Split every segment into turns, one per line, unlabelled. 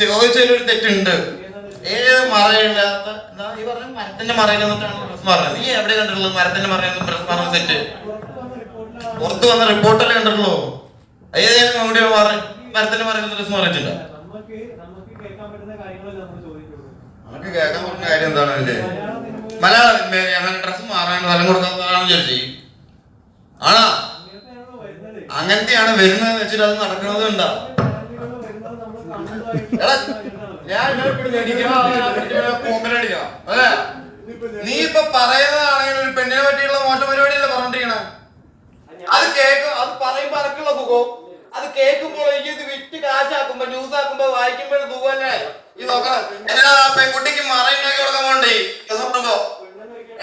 ചോദിച്ചതിൽ ഒരു തെറ്റുണ്ട്. ഏത് മറയില്ലാത്ത എന്താ ഈ പറഞ്ഞ മരത്തിന്റെ മറയിൽ നിന്നിട്ടാണ് പറഞ്ഞത്. നീ എവിടെ കണ്ടിട്ടുള്ളത്? മരത്തിന്റെ മറയിൽ പറഞ്ഞ തെറ്റ്. പുറത്ത് വന്ന റിപ്പോർട്ടല്ലേ കണ്ടിട്ടുള്ളൂ. ഏതെങ്കിലും മാറി മരത്തിന്റെ മറയിൽ നിന്ന് ഡ്രസ് മാറിയിട്ടുണ്ടോ
നമുക്ക് കേൾക്കാൻ പറ്റുന്ന
കാര്യം എന്താണ് അതിന്റെ മലയാളം ഡ്രസ് മാറാൻ സ്ഥലം കൊടുക്കാത്തതാണെന്ന് ചോദിച്ചു ആണോ? അങ്ങനത്തെയാണ് വരുന്നത് വെച്ചിട്ട് അത് നടക്കുന്നത് ഉണ്ടാ. നീ ഇപ്പൊ പറയുന്നതാണെങ്കിൽ ഒരു പെണ്ണിനെ പറ്റിയുള്ള മോശം പരിപാടിയല്ലേ പറഞ്ഞോണ്ടിരിക്കണേ? അത് കേക്ക് അത് പറയുമ്പോ അനക്കുള്ള സുഖവും. അത് കേൾക്കുമ്പോൾ എനിക്ക് ഇത് വിറ്റ് കാശാക്കുമ്പോ ന്യൂസ് ആക്കുമ്പോ വായിക്കുമ്പോൾ സുഖമല്ലേ ഈ നോക്കണം എന്നാ പെൺകുട്ടിക്ക് മറയുണ്ടാക്കി കൊടുക്കാൻ വേണ്ടി ഡ്രസ് എല്ലാ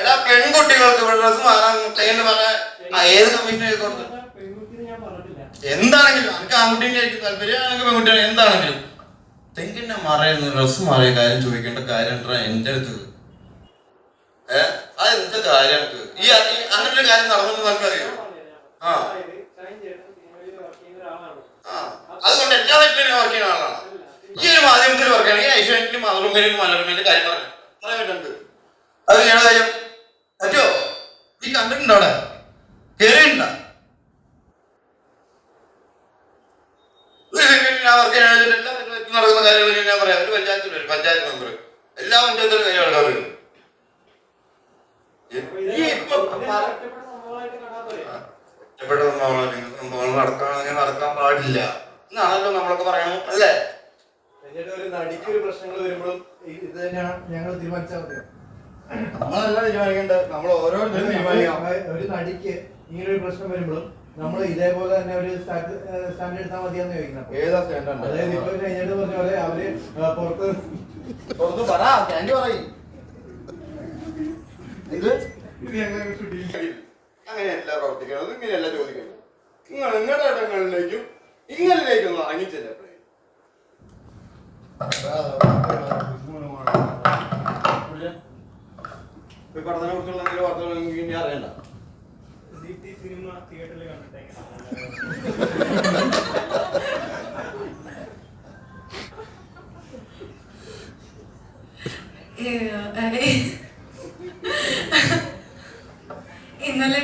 എടാ പെൺകുട്ടികൾക്ക് ഇവിടെ ഡ്രസ് മാറാൻ പറഞ്ഞ ആ ഏത് കമ്മീഷൻ എഴുതി കൊടുത്തു? എന്താണെങ്കിലും എനിക്ക് ആൺകുട്ടിന്റെ ആയിരിക്കും താല്പര്യം എനിക്ക് പെൺകുട്ടിയാണ് എന്താണെങ്കിലും. തെങ്കിന്റെ മറയുന്ന ഡ്രസ് മാറിയ കാര്യം ചോദിക്കേണ്ട കാര്യം എന്റെ അടുത്ത്? ഏഹ് അത് എന്ത് കാര്യം ഈ അങ്ങനെ കാര്യം നടന്നു നമുക്കറിയോ ആ. അതുകൊണ്ട് എല്ലാ വീട്ടിലും വർക്ക് ചെയ്യുന്ന ആളാണ്. ഈ ഒരു മാധ്യമത്തിൽ വർക്ക് ചെയ്യണമെങ്കിൽ മാതൃഭൂമിയിലും മനോരമയിലും കാര്യം പറഞ്ഞു. പറയാൻ അത് ചെയ്യണ കാര്യം. പറ്റുമോ നീ കണ്ടിട്ടുണ്ടോ അവിടെ? കേറിയിട്ടുണ്ടോ? ഞാൻ വർക്ക് ചെയ്യാൻ കാര്യങ്ങളും ഞാൻ പറയാം ഒരു പഞ്ചായത്തിൽ ഒരു പഞ്ചായത്ത് മെമ്പർ എല്ലാ പഞ്ചായത്തിലും കാര്യം നടക്കാൻ വരും
ഒറ്റപ്പെട്ട കാണാൻ
സംഭവങ്ങൾ സംഭവങ്ങൾ നടക്കാൻ പാടില്ല. എന്നാണല്ലോ നമ്മളൊക്കെ പറയണു അല്ലേ?
എന്നിട്ട് ഒരു നടിക്ക് ഒരു പ്രശ്നങ്ങൾ വരുമ്പോഴും ഇത് തന്നെയാണ് ഞങ്ങൾ തീരുമാനിച്ചാൽ മതി
നമ്മളല്ല തീരുമാനിക്കേണ്ടത് നമ്മൾ ഓരോരുത്തരും തീരുമാനിക്കാം
ഒരു നടിക്ക് ഇങ്ങനെ ഒരു പ്രശ്നം വരുമ്പോഴും നമ്മൾ ഇതേപോലെ തന്നെ ഒരു സ്റ്റാൻഡ് എടുത്താൽ മതിയെന്ന് ചോദിക്കണം
ഏതാ സ്റ്റാൻഡേർഡ്
അതായത് ഇപ്പൊ കഴിഞ്ഞിട്ട് പറഞ്ഞ പോലെ അവർ പുറത്ത്
പുറത്ത് പറ സ്റ്റാൻഡ് പറയും. ഇത്? അങ്ങനെയല്ല പ്രവർത്തിക്കുന്നത് ഇങ്ങനെയല്ല ചോദിക്കുന്നത്. നിങ്ങൾ നിങ്ങളുടെ ഇടങ്ങളിലേക്കും ഇങ്ങനെയൊന്നും ഇറങ്ങിച്ചില്ല പഠനത്തെ കുറിച്ചുള്ള എന്തെങ്കിലും വാർത്തകൾ നിങ്ങൾക്ക് ഇനി അറിയണ്ട.
ഈ സിനിമ തിയേറ്ററിൽ കണ്ടിട്ട്
ഇന്നലെ